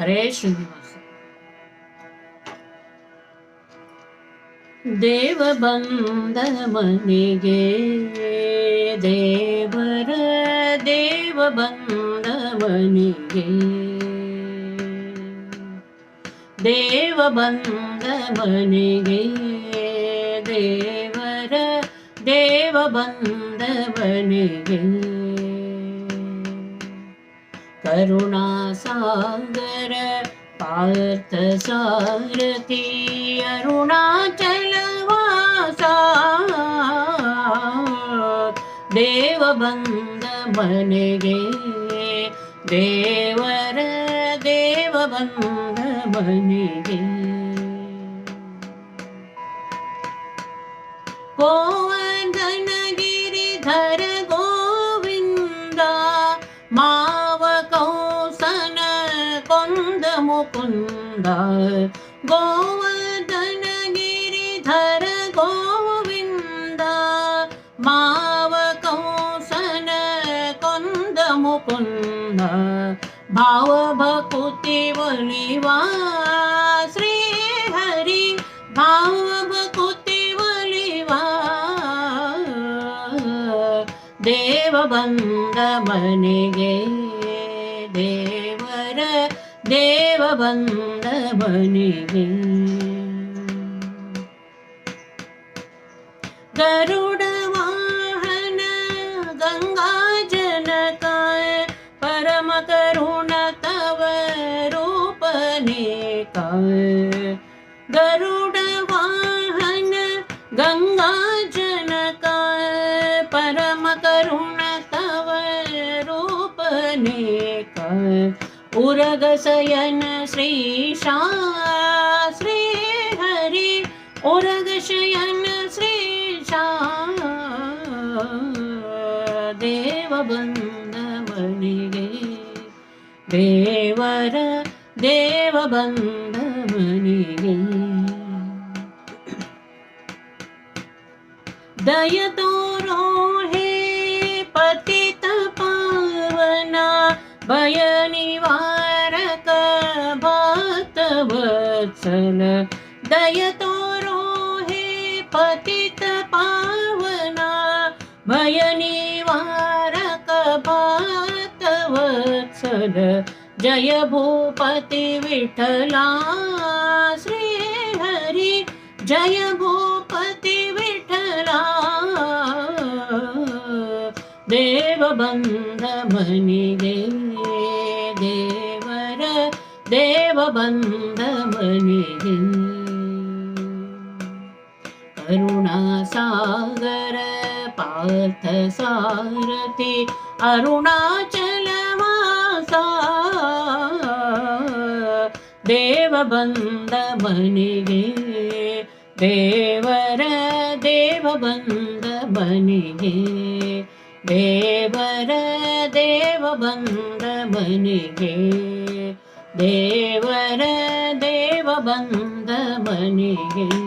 हरे श्रीनिवास्ेवबनि गे देव बनि गे देव बन्दे देवरेव बनि करुणासागर पार्थसारथि अरुणाचलवासा चल देवर देवभङ्गिरि धर मुकुन्द गोवर्धन गिरिधर गोविन्द मावकौसन कन्द मुकुन्द भावभकुति वलिवा श्रीहरि भावभकुति वलिवा मन गे देवर देव गरुडवाहन गङ्गाजनकाय परमकरुण तव रूपनेकाय गरुडवाहन गङ्गाजनकाय परमकरुण तव रूपनेकाय उरगशयन श्रीशा श्रीहरि उरगशयन श्रीशा गे देवर देव देवबन्धमनिगे। दय रोहे पतित पावना भय निवारक भ दय तोरो रोहे पतित पावना। भय निवारक भक्तवत्सल जय भूपति विठला श्री हरि। जय भूपति विठला। देवबन्धमनिदे देवबन्धमनिः। बन्द पार्थसारथि सागर पार्थ देवर अरुणाचलमा देवर बन्दव ದೇವರ ದೇವ ಬಂದ ಮನೆಗೆ ದೇವರ ದೇವ ಬಂದ ಮನೆಗೆ ದೇವರ ದೇವ ಬಂದ ಮನೆಗೆ